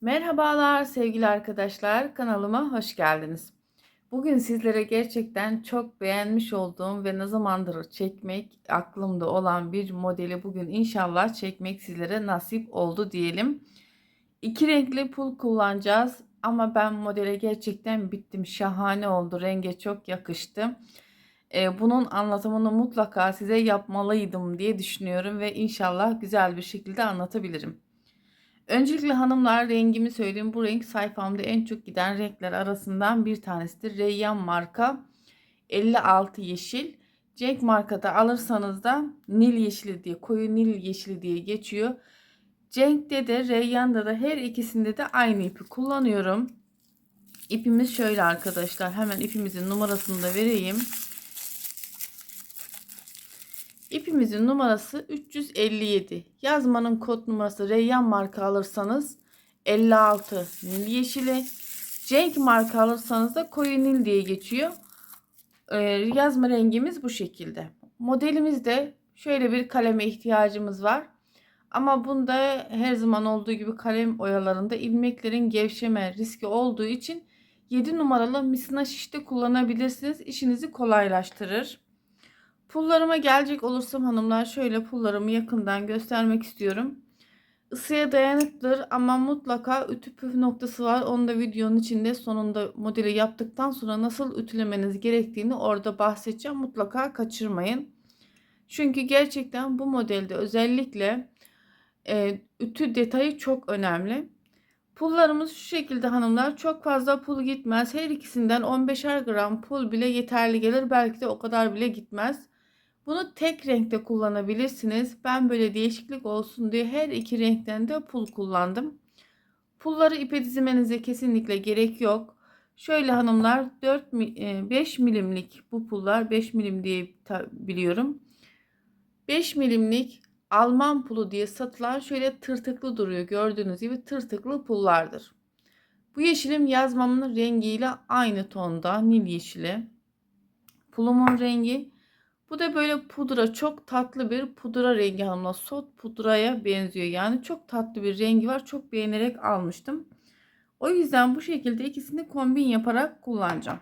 Merhabalar sevgili arkadaşlar, kanalıma hoş geldiniz. Bugün sizlere gerçekten çok beğenmiş olduğum ve ne zamandır çekmek aklımda olan bir modeli bugün inşallah çekmek sizlere nasip oldu diyelim. İki renkli pul kullanacağız ama ben modele gerçekten bittim. Şahane oldu, renge çok yakıştı. Ee, bunun anlatımını mutlaka size yapmalıydım diye düşünüyorum ve inşallah güzel bir şekilde anlatabilirim. Öncelikle hanımlar rengimi söyleyeyim. Bu renk sayfamda en çok giden renkler arasından bir tanesidir. Reyyan marka 56 yeşil. Cenk markada alırsanız da Nil yeşili diye koyu Nil yeşili diye geçiyor. Cenk'te de Reyyan'da da her ikisinde de aynı ipi kullanıyorum. İpimiz şöyle arkadaşlar. Hemen ipimizin numarasını da vereyim. İpimizin numarası 357. Yazmanın kod numarası Reyyan marka alırsanız 56 nil yeşili. Cenk marka alırsanız da koyu nil diye geçiyor. Ee, yazma rengimiz bu şekilde. Modelimizde şöyle bir kaleme ihtiyacımız var. Ama bunda her zaman olduğu gibi kalem oyalarında ilmeklerin gevşeme riski olduğu için 7 numaralı misina şişte kullanabilirsiniz. İşinizi kolaylaştırır. Pullarıma gelecek olursam hanımlar şöyle pullarımı yakından göstermek istiyorum. Isıya dayanıklıdır ama mutlaka ütü püf noktası var. Onu da videonun içinde sonunda modeli yaptıktan sonra nasıl ütülemeniz gerektiğini orada bahsedeceğim. Mutlaka kaçırmayın. Çünkü gerçekten bu modelde özellikle e, ütü detayı çok önemli. Pullarımız şu şekilde hanımlar çok fazla pul gitmez. Her ikisinden 15'er gram pul bile yeterli gelir. Belki de o kadar bile gitmez. Bunu tek renkte kullanabilirsiniz. Ben böyle değişiklik olsun diye her iki renkten de pul kullandım. Pulları ipe dizmenize kesinlikle gerek yok. Şöyle hanımlar 4 5 e, milimlik bu pullar 5 milim diye biliyorum. 5 milimlik Alman pulu diye satılan şöyle tırtıklı duruyor. Gördüğünüz gibi tırtıklı pullardır. Bu yeşilim yazmamın rengiyle aynı tonda nil yeşili. Pulumun rengi bu da böyle pudra çok tatlı bir pudra rengi hanımlar. Sot pudraya benziyor. Yani çok tatlı bir rengi var. Çok beğenerek almıştım. O yüzden bu şekilde ikisini kombin yaparak kullanacağım.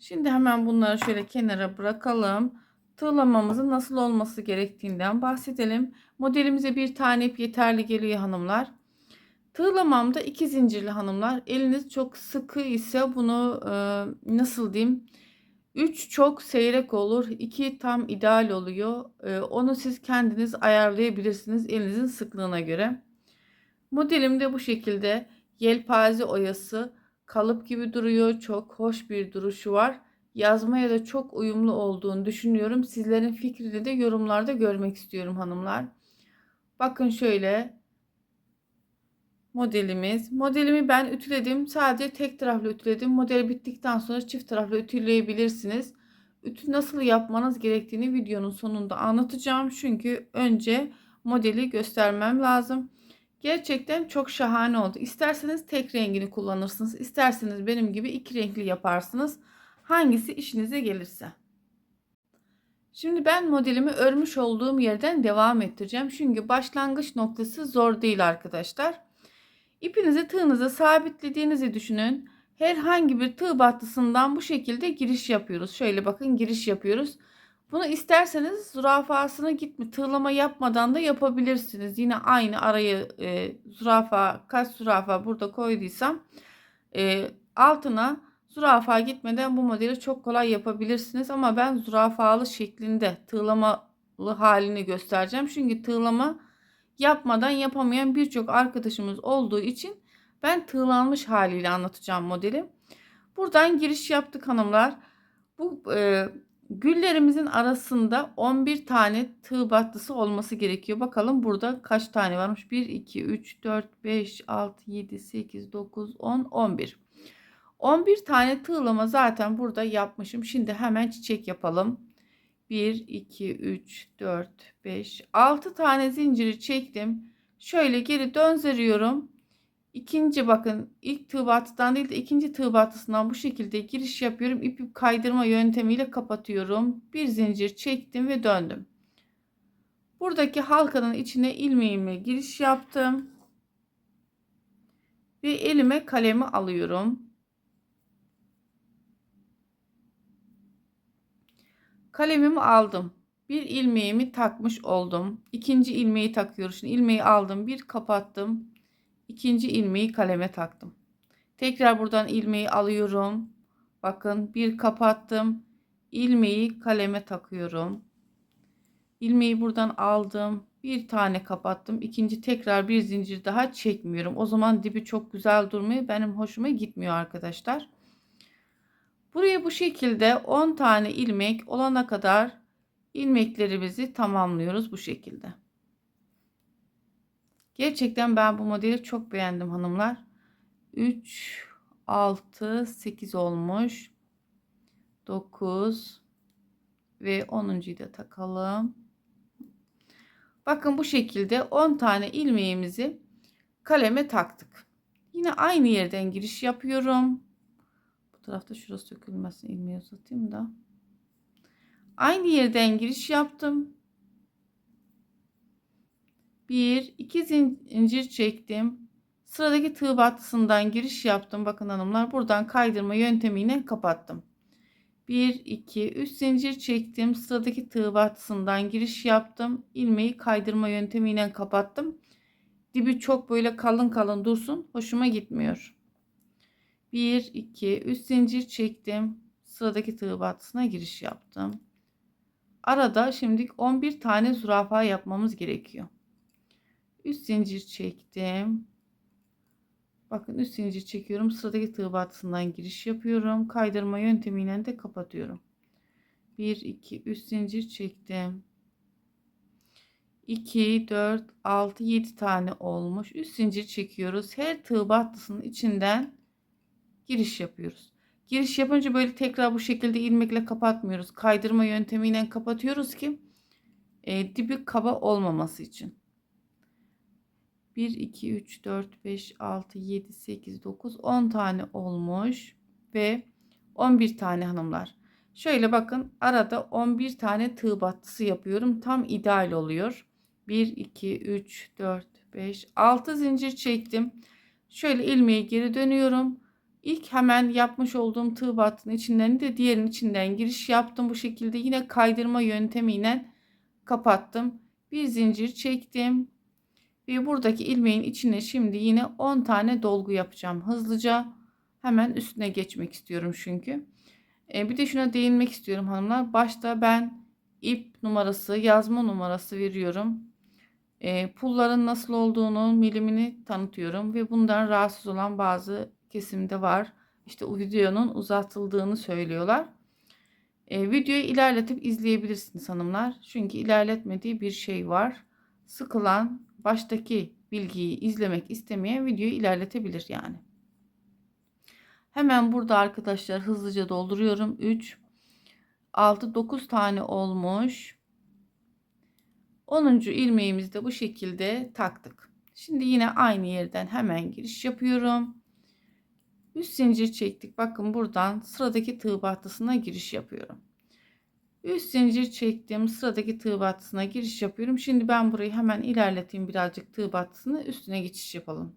Şimdi hemen bunları şöyle kenara bırakalım. Tığlamamızın nasıl olması gerektiğinden bahsedelim. Modelimize bir tane ip yeterli geliyor hanımlar. Tığlamamda iki zincirli hanımlar. Eliniz çok sıkı ise bunu e, nasıl diyeyim? 3 çok seyrek olur. 2 tam ideal oluyor. Ee, onu siz kendiniz ayarlayabilirsiniz elinizin sıklığına göre. Modelim de bu şekilde yelpaze oyası kalıp gibi duruyor. Çok hoş bir duruşu var. Yazmaya da çok uyumlu olduğunu düşünüyorum. Sizlerin fikrini de yorumlarda görmek istiyorum hanımlar. Bakın şöyle modelimiz. Modelimi ben ütüledim. Sadece tek taraflı ütüledim. Model bittikten sonra çift taraflı ütüleyebilirsiniz. Ütü nasıl yapmanız gerektiğini videonun sonunda anlatacağım. Çünkü önce modeli göstermem lazım. Gerçekten çok şahane oldu. İsterseniz tek rengini kullanırsınız. İsterseniz benim gibi iki renkli yaparsınız. Hangisi işinize gelirse. Şimdi ben modelimi örmüş olduğum yerden devam ettireceğim. Çünkü başlangıç noktası zor değil arkadaşlar. İpinizi tığınıza sabitlediğinizi düşünün. Herhangi bir tığ battısından bu şekilde giriş yapıyoruz. Şöyle bakın giriş yapıyoruz. Bunu isterseniz zürafasını gitme tığlama yapmadan da yapabilirsiniz. Yine aynı arayı e, zürafa kaç zürafa burada koyduysam e, altına zürafa gitmeden bu modeli çok kolay yapabilirsiniz. Ama ben zürafalı şeklinde tığlamalı halini göstereceğim. Çünkü tığlama yapmadan yapamayan birçok arkadaşımız olduğu için ben tığlanmış haliyle anlatacağım modeli. Buradan giriş yaptık hanımlar. Bu e, güllerimizin arasında 11 tane tığ battısı olması gerekiyor. Bakalım burada kaç tane varmış? 1, 2, 3, 4, 5, 6, 7, 8, 9, 10, 11. 11 tane tığlama zaten burada yapmışım. Şimdi hemen çiçek yapalım. 1, 2, 3, 4, 5, 6 tane zinciri çektim. Şöyle geri döndürüyorum. İkinci bakın ilk tığ battıdan değil de ikinci tığ battısından bu şekilde giriş yapıyorum. İpi kaydırma yöntemiyle kapatıyorum. Bir zincir çektim ve döndüm. Buradaki halkanın içine ilmeğimle giriş yaptım. Ve elime kalemi alıyorum. Kalemimi aldım. Bir ilmeğimi takmış oldum. İkinci ilmeği takıyoruz. Şimdi ilmeği aldım. Bir kapattım. İkinci ilmeği kaleme taktım. Tekrar buradan ilmeği alıyorum. Bakın bir kapattım. ilmeği kaleme takıyorum. İlmeği buradan aldım. Bir tane kapattım. İkinci tekrar bir zincir daha çekmiyorum. O zaman dibi çok güzel durmuyor. Benim hoşuma gitmiyor arkadaşlar. Buraya bu şekilde 10 tane ilmek olana kadar ilmeklerimizi tamamlıyoruz bu şekilde. Gerçekten ben bu modeli çok beğendim hanımlar. 3 6 8 olmuş. 9 ve 10'uncuyu da takalım. Bakın bu şekilde 10 tane ilmeğimizi kaleme taktık. Yine aynı yerden giriş yapıyorum. Tarafta şurası sökülmesin ilmeği uzatayım da. Aynı yerden giriş yaptım. Bir, iki zincir çektim. Sıradaki tığ battısından giriş yaptım. Bakın hanımlar buradan kaydırma yöntemiyle kapattım. 1 2 3 zincir çektim. Sıradaki tığ battısından giriş yaptım. ilmeği kaydırma yöntemiyle kapattım. Dibi çok böyle kalın kalın dursun. Hoşuma gitmiyor. 1 2 3 zincir çektim. Sıradaki tığ battısına giriş yaptım. Arada şimdi 11 tane zürafa yapmamız gerekiyor. 3 zincir çektim. Bakın 3 zincir çekiyorum. Sıradaki tığ battısından giriş yapıyorum. Kaydırma yöntemiyle de kapatıyorum. 1 2 3 zincir çektim. 2 4 6 7 tane olmuş. 3 zincir çekiyoruz. Her tığ battısının içinden giriş yapıyoruz. Giriş yapınca böyle tekrar bu şekilde ilmekle kapatmıyoruz. Kaydırma yöntemiyle kapatıyoruz ki e, dibi kaba olmaması için. 1, 2, 3, 4, 5, 6, 7, 8, 9, 10 tane olmuş. Ve 11 tane hanımlar. Şöyle bakın arada 11 tane tığ battısı yapıyorum. Tam ideal oluyor. 1, 2, 3, 4, 5, 6 zincir çektim. Şöyle ilmeği geri dönüyorum. İlk hemen yapmış olduğum tığ battının içinden de diğerinin içinden giriş yaptım. Bu şekilde yine kaydırma yöntemiyle kapattım. Bir zincir çektim. Ve buradaki ilmeğin içine şimdi yine 10 tane dolgu yapacağım. Hızlıca hemen üstüne geçmek istiyorum çünkü. E, bir de şuna değinmek istiyorum hanımlar. Başta ben ip numarası, yazma numarası veriyorum. E, pulların nasıl olduğunu, milimini tanıtıyorum. Ve bundan rahatsız olan bazı kesimde var. İşte videonun uzatıldığını söylüyorlar. E, videoyu ilerletip izleyebilirsiniz hanımlar. Çünkü ilerletmediği bir şey var. Sıkılan baştaki bilgiyi izlemek istemeyen videoyu ilerletebilir yani. Hemen burada arkadaşlar hızlıca dolduruyorum. 3 6 9 tane olmuş. 10. ilmeğimizi de bu şekilde taktık. Şimdi yine aynı yerden hemen giriş yapıyorum. 3 zincir çektik. Bakın buradan sıradaki tığ battısına giriş yapıyorum. 3 zincir çektim. Sıradaki tığ battısına giriş yapıyorum. Şimdi ben burayı hemen ilerleteyim birazcık tığ battısını üstüne geçiş yapalım.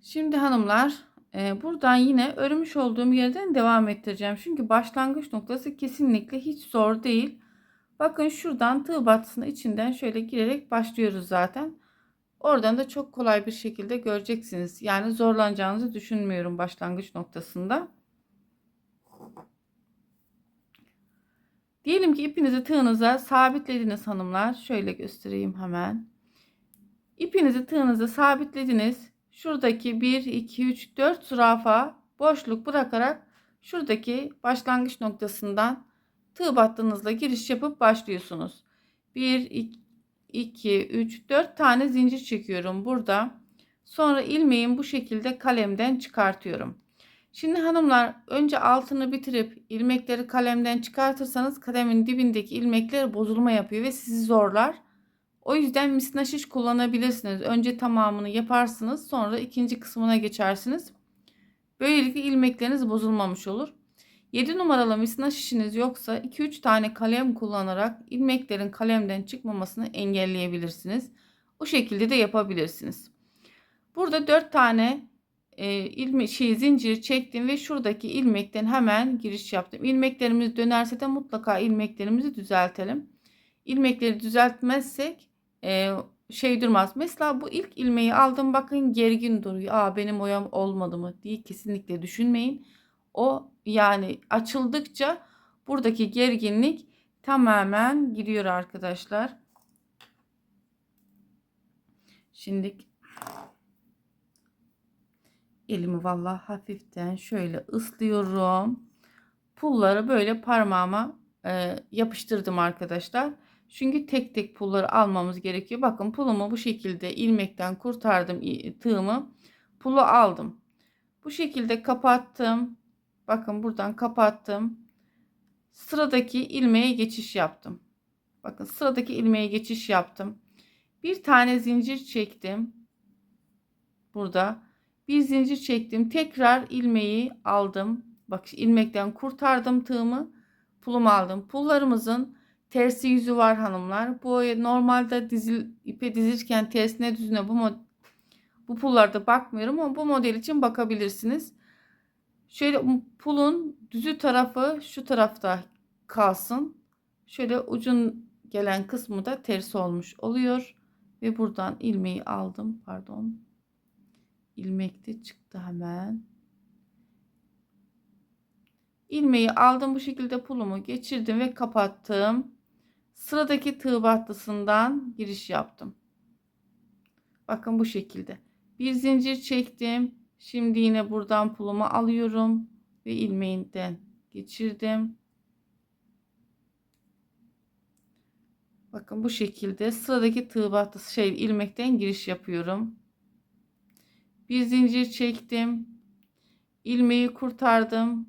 Şimdi hanımlar e, buradan yine örmüş olduğum yerden devam ettireceğim. Çünkü başlangıç noktası kesinlikle hiç zor değil. Bakın şuradan tığ battısının içinden şöyle girerek başlıyoruz zaten. Oradan da çok kolay bir şekilde göreceksiniz. Yani zorlanacağınızı düşünmüyorum başlangıç noktasında. Diyelim ki ipinizi tığınıza sabitlediniz hanımlar. Şöyle göstereyim hemen. İpinizi tığınıza sabitlediniz. Şuradaki 1, 2, 3, 4 zürafa boşluk bırakarak şuradaki başlangıç noktasından tığ battığınızla giriş yapıp başlıyorsunuz. 1, 2, 2, 3, 4 tane zincir çekiyorum burada. Sonra ilmeğimi bu şekilde kalemden çıkartıyorum. Şimdi hanımlar önce altını bitirip ilmekleri kalemden çıkartırsanız kalemin dibindeki ilmekler bozulma yapıyor ve sizi zorlar. O yüzden misnaşiş kullanabilirsiniz. Önce tamamını yaparsınız sonra ikinci kısmına geçersiniz. Böylelikle ilmekleriniz bozulmamış olur. 7 numaralı misnaş işiniz yoksa 2-3 tane kalem kullanarak ilmeklerin kalemden çıkmamasını engelleyebilirsiniz. O şekilde de yapabilirsiniz. Burada 4 tane e, ilme şey zincir çektim ve şuradaki ilmekten hemen giriş yaptım. İlmeklerimiz dönerse de mutlaka ilmeklerimizi düzeltelim. İlmekleri düzeltmezsek e, şey durmaz. Mesela bu ilk ilmeği aldım bakın gergin duruyor. Aa benim oyam olmadı mı diye kesinlikle düşünmeyin. O yani açıldıkça buradaki gerginlik tamamen gidiyor arkadaşlar. Şimdi elimi vallahi hafiften şöyle ıslıyorum. Pulları böyle parmağıma e, yapıştırdım arkadaşlar. Çünkü tek tek pulları almamız gerekiyor. Bakın pulumu bu şekilde ilmekten kurtardım tığımı. Pulu aldım. Bu şekilde kapattım. Bakın buradan kapattım. Sıradaki ilmeğe geçiş yaptım. Bakın sıradaki ilmeğe geçiş yaptım. Bir tane zincir çektim. Burada bir zincir çektim. Tekrar ilmeği aldım. Bak ilmekten kurtardım tığımı. Pulumu aldım. Pullarımızın tersi yüzü var hanımlar. Bu normalde dizil, ipe dizirken tersine düzüne bu bu pullarda bakmıyorum ama bu model için bakabilirsiniz. Şöyle pulun düzü tarafı şu tarafta kalsın. Şöyle ucun gelen kısmı da tersi olmuş oluyor. Ve buradan ilmeği aldım. Pardon. İlmek de çıktı hemen. İlmeği aldım bu şekilde pulumu geçirdim ve kapattım. Sıradaki tığ battısından giriş yaptım. Bakın bu şekilde. Bir zincir çektim. Şimdi yine buradan pulumu alıyorum ve ilmeğinden geçirdim. Bakın bu şekilde sıradaki tığ battısı şey ilmekten giriş yapıyorum. Bir zincir çektim. ilmeği kurtardım.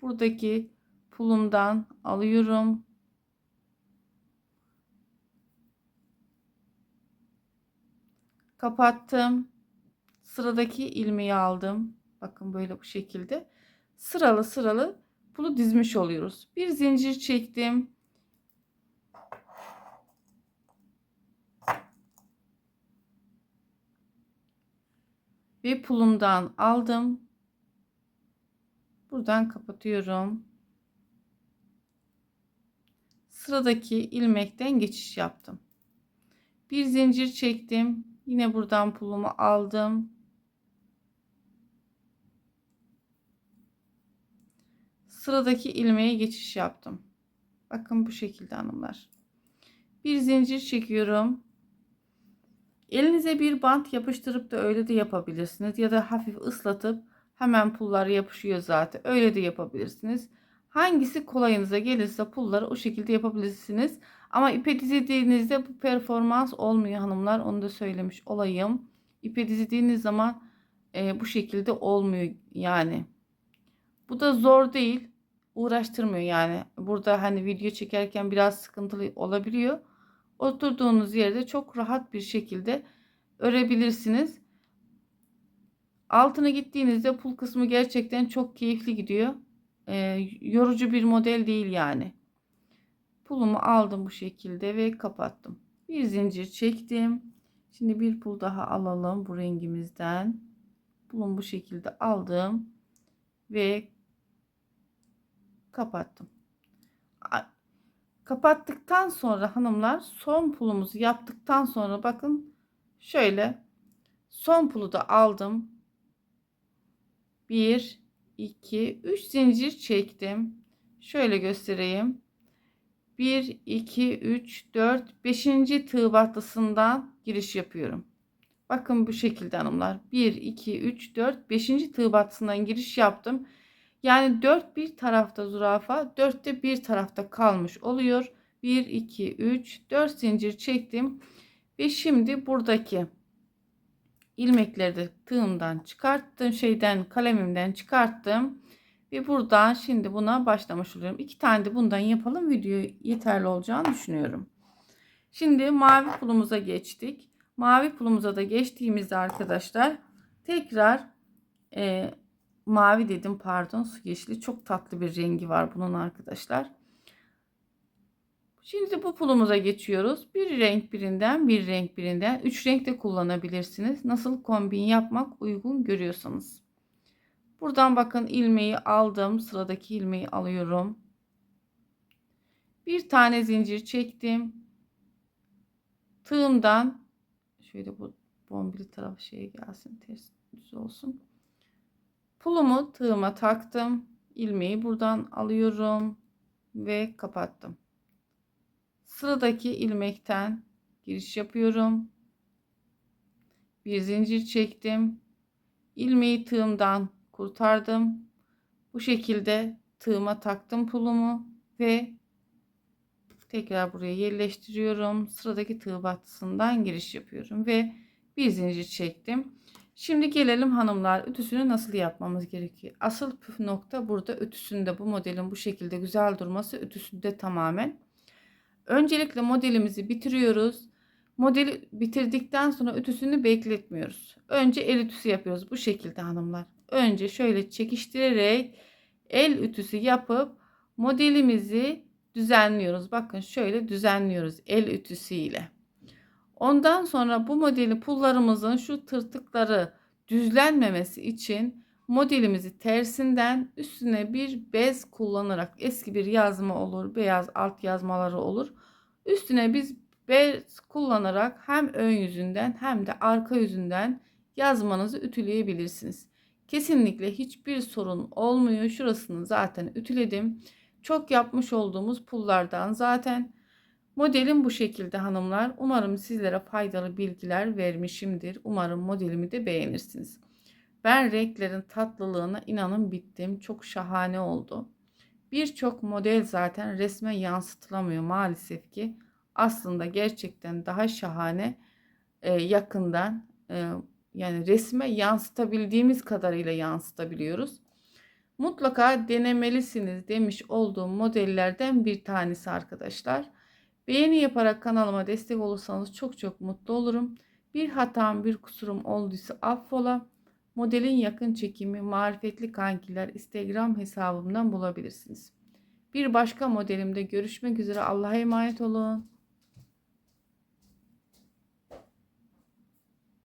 Buradaki pulumdan alıyorum. Kapattım. Sıradaki ilmeği aldım. Bakın böyle bu şekilde. Sıralı sıralı pulu dizmiş oluyoruz. Bir zincir çektim. Ve pulumdan aldım. Buradan kapatıyorum. Sıradaki ilmekten geçiş yaptım. Bir zincir çektim. Yine buradan pulumu aldım. Sıradaki ilmeğe geçiş yaptım. Bakın bu şekilde hanımlar. Bir zincir çekiyorum. Elinize bir bant yapıştırıp da öyle de yapabilirsiniz. Ya da hafif ıslatıp hemen pullar yapışıyor zaten. Öyle de yapabilirsiniz. Hangisi kolayınıza gelirse pulları o şekilde yapabilirsiniz. Ama ipe dizdiğinizde bu performans olmuyor hanımlar. Onu da söylemiş olayım. İpe dizdiğiniz zaman e, bu şekilde olmuyor yani. Bu da zor değil. Uğraştırmıyor yani. Burada hani video çekerken biraz sıkıntılı olabiliyor. Oturduğunuz yerde çok rahat bir şekilde örebilirsiniz. Altına gittiğinizde pul kısmı gerçekten çok keyifli gidiyor. E, yorucu bir model değil yani. Pulumu aldım bu şekilde ve kapattım. Bir zincir çektim. Şimdi bir pul daha alalım bu rengimizden. Pulumu bu şekilde aldım ve kapattım. Kapattıktan sonra hanımlar son pulumuzu yaptıktan sonra bakın şöyle son pulu da aldım. 1 2 3 zincir çektim. Şöyle göstereyim. 1 2 3 4 5. tığ battısından giriş yapıyorum. Bakın bu şekilde hanımlar. 1 2 3 4 5. tığ battısından giriş yaptım. Yani 4 bir tarafta zürafa, 4 de bir tarafta kalmış oluyor. 1 2 3 4 zincir çektim ve şimdi buradaki ilmekleri de tığımdan çıkarttım, şeyden kalemimden çıkarttım ve buradan şimdi buna başlamış oluyorum. İki tane de bundan yapalım. Video yeterli olacağını düşünüyorum. Şimdi mavi pulumuza geçtik. Mavi pulumuza da geçtiğimizde arkadaşlar tekrar e, mavi dedim pardon su yeşili çok tatlı bir rengi var bunun arkadaşlar. Şimdi bu pulumuza geçiyoruz. Bir renk birinden, bir renk birinden. Üç renk de kullanabilirsiniz. Nasıl kombin yapmak uygun görüyorsanız. Buradan bakın ilmeği aldım. Sıradaki ilmeği alıyorum. Bir tane zincir çektim. Tığımdan şöyle bu bombili taraf şeye gelsin ters düz olsun. Pulumu tığıma taktım. ilmeği buradan alıyorum ve kapattım. Sıradaki ilmekten giriş yapıyorum. Bir zincir çektim. ilmeği tığımdan kurtardım. Bu şekilde tığıma taktım pulumu ve tekrar buraya yerleştiriyorum. Sıradaki tığ battısından giriş yapıyorum ve bir zincir çektim. Şimdi gelelim hanımlar ütüsünü nasıl yapmamız gerekiyor. Asıl püf nokta burada ütüsünde bu modelin bu şekilde güzel durması ütüsünde tamamen. Öncelikle modelimizi bitiriyoruz. Modeli bitirdikten sonra ütüsünü bekletmiyoruz. Önce el ütüsü yapıyoruz bu şekilde hanımlar. Önce şöyle çekiştirerek el ütüsü yapıp modelimizi düzenliyoruz. Bakın şöyle düzenliyoruz el ütüsü ile. Ondan sonra bu modeli pullarımızın şu tırtıkları düzlenmemesi için modelimizi tersinden üstüne bir bez kullanarak eski bir yazma olur, beyaz alt yazmaları olur. Üstüne biz bez kullanarak hem ön yüzünden hem de arka yüzünden yazmanızı ütüleyebilirsiniz. Kesinlikle hiçbir sorun olmuyor. Şurasını zaten ütüledim. Çok yapmış olduğumuz pullardan zaten Modelim bu şekilde hanımlar. Umarım sizlere faydalı bilgiler vermişimdir. Umarım modelimi de beğenirsiniz. Ben renklerin tatlılığına inanın bittim. Çok şahane oldu. Birçok model zaten resme yansıtılamıyor maalesef ki. Aslında gerçekten daha şahane e, yakından e, yani resme yansıtabildiğimiz kadarıyla yansıtabiliyoruz. Mutlaka denemelisiniz demiş olduğum modellerden bir tanesi arkadaşlar. Beğeni yaparak kanalıma destek olursanız çok çok mutlu olurum. Bir hatam bir kusurum olduysa affola. Modelin yakın çekimi marifetli kankiler Instagram hesabımdan bulabilirsiniz. Bir başka modelimde görüşmek üzere Allah'a emanet olun.